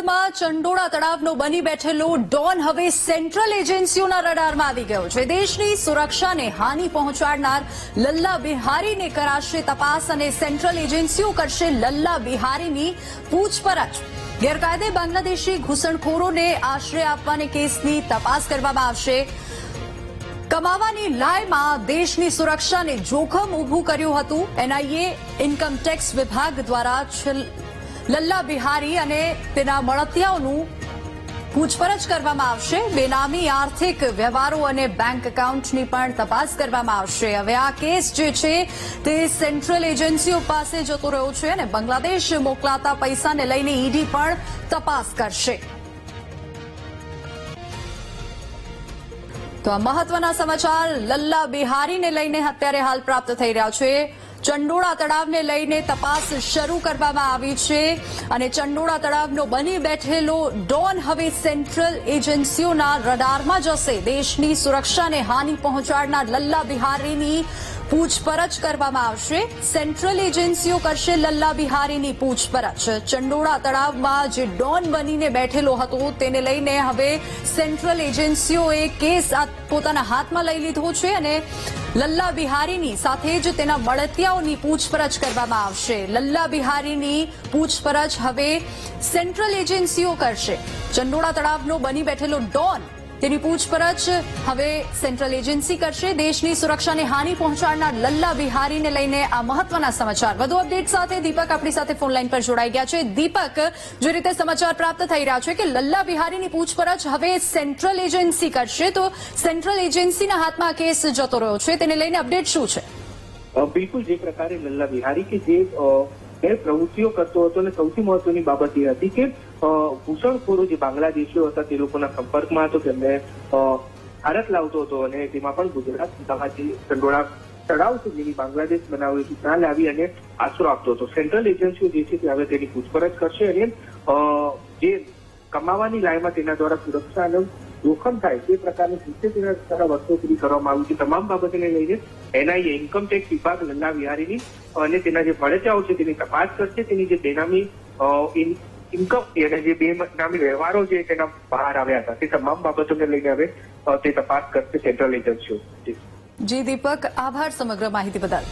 અમદાવાદમાં ચંડોળા તળાવનો બની બેઠેલો ડોન હવે સેન્ટ્રલ એજન્સીઓના રડારમાં આવી ગયો છે. દેશની સુરક્ષાને હાનિ પહોંચાડનાર લલ્લા બિહારીને કરાશે તપાસ અને સેન્ટ્રલ એજન્સીઓ કરશે લલ્લા બિહારીની પૂછપરછ. ગેરકાયદે બાંગ્લાદેશી ઘૂસણખોરોને આશ્રય આપવાને કેસની તપાસ કરવામાં આવશે. કમાવાની લાયમાં દેશની સુરક્ષાને જોખમ ઊભું કર્યું હતું. એનઆઈએ ઇન્કમટેક્સ વિભાગ દ્વારા લલ્લા બિહારી અને તેના મળતિયાઓનું પૂછપરછ કરવામાં આવશે. બેનામી આર્થિક વ્યવહારો અને બેંક એકાઉન્ટની પણ તપાસ કરવામાં આવશે. હવે આ કેસ જે છે તે સેન્ટ્રલ એજન્સીઓ પાસે જતો રહ્યો છે અને બાંગ્લાદેશ મોકલાતા પૈસાને લઈને ઈડી પણ તપાસ કરશે. તો આ મહત્વના સમાચાર. લલ્લા બિહારીને લઈને અત્યારે હાલ પ્રાપ્ત થઈ રહ્યા છે. ચંડોળા તળાવને લઈને તપાસ શરૂ કરવામાં આવી છે અને ચંડોળા તળાવનો બની બેઠેલો ડોન હવે સેન્ટ્રલ એજન્સીઓના રડારમાં જશે. દેશની સુરક્ષાને હાનિ પહોંચાડનાર લલ્લા બિહારીની પૂછપરછ કરવામાં આવશે. સેન્ટ્રલ એજન્સીઓ કરશે લલ્લા બિહારીની પૂછપરછ. ચંડોળા તળાવમાં જે ડોન બનીને બેઠેલો હતો તેને લઈને હવે સેન્ટ્રલ એજન્સીઓએ કેસ પોતાના હાથમાં લઈ લીધો છે અને લલ્લા બિહારીની સાથે જ તેના મળતિયાઓની પૂછપરછ કરવામાં આવશે. લલ્લા બિહારીની પૂછપરછ હવે સેન્ટ્રલ એજન્સીઓ કરશે. ચંડોળા તળાવનો બની બેઠેલો ડોન તેની પૂછપરછ હવે સેન્ટ્રલ એજન્સી કરશે. દેશની સુરક્ષાને હાનિ પહોંચાડનાર લલ્લા બિહારીને લઈને આ મહત્વના સમાચાર. વધુ અપડેટ સાથે દીપક આપણી સાથે ફોનલાઈન પર જોડાઈ ગયા છે. દીપક, જે રીતે સમાચાર પ્રાપ્ત થઈ રહ્યા છે કે લલ્લા બિહારીની પૂછપરછ હવે સેન્ટ્રલ એજન્સી કરશે, તો સેન્ટ્રલ એજન્સીના હાથમાં કેસ જતો રહ્યો છે. તેને લઈને અપડેટ શું છે? બિલકુલ જે પ્રકારે લલ્લા બિહારી કે જે બે પ્રવૃત્તિઓ કરતો હતો અને સૌથી મહત્વની બાબત એ હતી કે ઘૂસણખોરો જે બાંગ્લાદેશીઓ હતા તે લોકોના સંપર્કમાં હતો, તેમને ભારત લાવતો હતો અને તેમાં પણ ગુજરાત સમાજે ચંડોળા તળાવ સુધીની બાંગ્લાદેશ બનાવ્યું હતું ત્યાં લાવી અને આશરો આપતો હતો. સેન્ટ્રલ એજન્સીઓ જે છે તે હવે તેની પૂછપરછ કરશે અને જે કમાવાની લાઈનમાં તેના દ્વારા સુરક્ષા અને જોખમ થાય તે પ્રકારની સિત્તેર દ્વારા વર્ષો પૂરી કરવામાં આવી છે. તમામ બાબતોને લઈને એનઆઈએ ઇન્કમટેક્સ વિભાગ લલ્લા વિહારીની અને તેના જે ફરજાઓ છે તેની તપાસ કરશે. તેની જે બેનામી ઇન્કમ અને જે બે નામી વ્યવહારો છે તેના બહાર આવ્યા હતા. તે તમામ બાબતોને લઈને હવે તે તપાસ કરશે સેન્ટ્રલ એજન્સીઓ. જી, દીપક, આભાર સમગ્ર માહિતી બદલ.